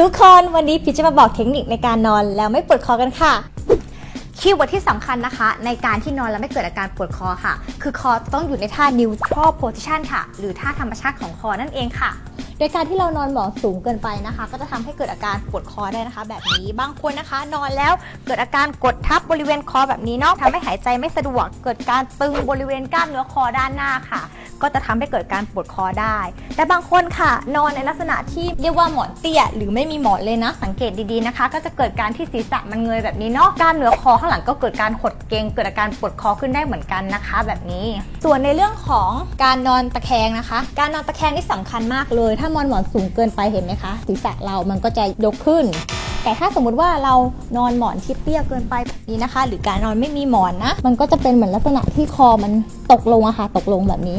ทุกคนวันนี้พี่จะมาบอกเทคนิคในการนอนแล้วไม่ปวดคอกันค่ะ คีย์เวิร์ดที่สำคัญนะคะ ในการที่นอนแล้วไม่เกิดอาการปวดคอค่ะ คือคอต้องอยู่ในท่า neutral position ค่ะ หรือท่าธรรมชาติของคอนั่นเองค่ะ โดยการที่เรานอนหมอนสูงเกินไปนะคะ ก็จะทำให้เกิดอาการปวดคอได้นะคะ แบบนี้บางคนนะคะ นอนแล้วเกิดอาการกดทับบริเวณคอแบบนี้เนาะทำให้หายใจไม่สะดวก เกิดการตึงบริเวณกล้ามเนื้อคอด้านหน้าค่ะ ก็จะทำให้เกิดการปวดคอได้ แต่บางคนค่ะ นอนในลักษณะที่เรียกว่าหมอนเตี้ย หรือไม่มีหมอนเลยนะ สังเกตดีๆนะคะ ก็จะเกิดการที่ศีรษะมันเงยแบบนี้เนาะกล้ามเนื้อคอข้างหลังก็เกิดการหดเกร็งเกิดอาการปวดคอขึ้นได้เหมือนกันนะคะ แบบนี้ ส่วนในเรื่องของการนอนตะแคงนะคะ การนอนตะแคงนี่สำคัญมากเลยถ้านอนหมอนสูงเกินไปเห็นไหมคะศีรษะเรามันก็จะยกขึ้น แต่ถ้าสมมุติว่าเรานอนหมอนที่เตี้ยเกินไปแบบนี้นะคะ หรือการนอนไม่มีหมอนนะ มันก็จะเป็นเหมือนลักษณะที่คอมันตกลงอะค่ะตกลงแบบนี้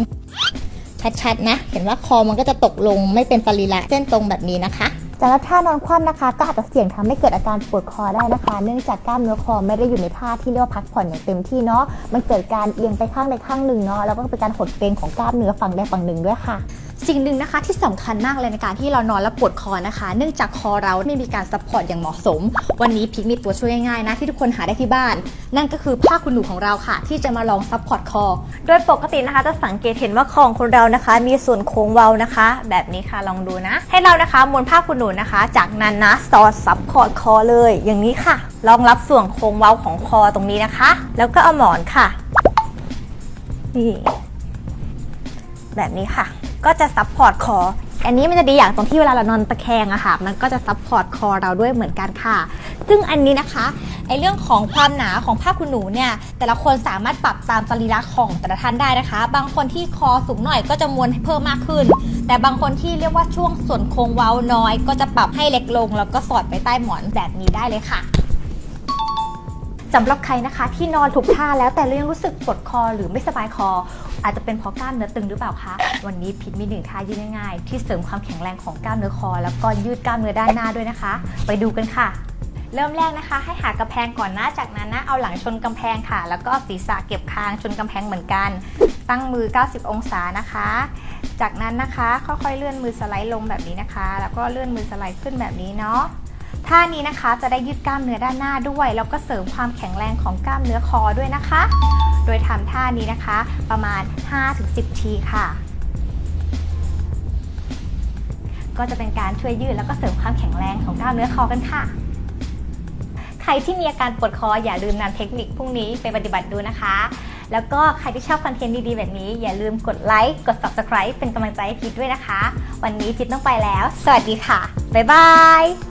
ชัดๆนะ เห็นว่าคอมันก็จะตกลงไม่เป็นสรีระเส้นตรงแบบนี้นะคะสำหรับท่านอนคว่ำนะคะ ก็อาจจะเสี่ยงทำให้เกิดอาการปวดคอได้นะคะ เนื่องจากกล้ามเนื้อคอไม่ได้อยู่ในท่าที่เรียกว่าพักผ่อนอย่างเต็มที่เนาะมันเกิดการเอียงไปข้างใดข้างหนึ่งเนาะแล้วก็เป็นการหดเกร็งของกล้ามเนื้อฝั่งใดฝั่งหนึ่งด้วยค่ะ สิ่งหนึ่งนะคะที่สำคัญมากเลยในการที่เรานอนแล้วปวดคอนะคะ เนื่องจากคอเราไม่มีการซัพพอร์ตอย่างเหมาะสม วันนี้พิกมีตัวช่วยง่ายๆนะที่ทุกคนหาได้ที่บ้าน นั่นก็คือผ้าคุณหนูของเราค่ะ ที่จะมาลองซัพพอร์ตคอ โดยปกตินะคะจะสังเกตเห็นว่าคอของคนเรานะคะ มีส่วนโค้งเว้านะคะ แบบนี้ค่ะลองดูนะ ให้เรานะคะม้วนผ้าคุณหนูนะคะ จากนั้นนะสอดซัพพอร์ตคอเลย อย่างนี้ค่ะรองรับส่วนโค้งเว้าของคอตรงนี้นะคะ แล้วก็เอาหมอนค่ะนี่แบบนี้ค่ะ ก็จะซับพอร์ตคอ อันนี้มันจะดีอย่างตรงที่เวลาเรานอนตะแคงอะค่ะ มันก็จะซับพอร์ตคอเราด้วยเหมือนกันค่ะ ซึ่งอันนี้นะคะไอเรื่องของความหนาของผ้าคุณหนูเนี่ย แต่ละคนสามารถปรับตามสรีระของแต่ละท่านได้นะคะ บางคนที่คอสูงหน่อยก็จะมวนให้เพิ่มมากขึ้น แต่บางคนที่เรียกว่าช่วงส่วนโค้งเว้าน้อย ก็จะปรับให้เล็กลง แล้วก็สอดไปใต้หมอนแบบนี้ได้เลยค่ะสำหรับใครนะคะที่นอนถูกท่าแล้วแต่ยังรู้สึกปวดคอหรือไม่สบายคอ อาจจะเป็นเพราะกล้ามเนื้อตึงหรือเปล่าคะ วันนี้พิษมีหนึ่งท่ายืดง่ายๆ ที่เสริมความแข็งแรงของกล้ามเนื้อคอ แล้วก็ยืดกล้ามเนื้อด้านหน้าด้วยนะคะ ไปดูกันค่ะ เริ่มแรกนะคะ ให้หากระแพงก่อนนะจากนั้นนะเอาหลังชนกำแพงค่ะ แล้วก็ศีรษะเก็บคางชนกำแพงเหมือนกัน ตั้งมือ 90 องศานะคะ จากนั้นนะคะค่อยๆเลื่อนมือสไลด์ลงแบบนี้นะคะ แล้วก็เลื่อนมือสไลด์ขึ้นแบบนี้เนาะ ท่านี้นะคะจะได้ยืดกล้ามเนื้อด้านหน้าด้วย แล้วก็เสริมความแข็งแรงของกล้ามเนื้อคอด้วยนะคะ โดยทำท่านี้นะคะ ประมาณ 5-10 ทีค่ะ ก็จะเป็นการช่วยยืดแล้วก็เสริมความแข็งแรงของกล้ามเนื้อคอกันค่ะ ใครที่มีอาการปวดคออย่าลืมนำเทคนิคพวกนี้ไปปฏิบัติดูนะคะ แล้วก็ใครที่ชอบคอนเทนต์ดีๆ แบบนี้ อย่าลืมกดไลค์กด subscribe เป็นกำลังใจให้พีทด้วยนะคะ วันนี้พีทต้องไปแล้ว สวัสดีค่ะบ๊ายบาย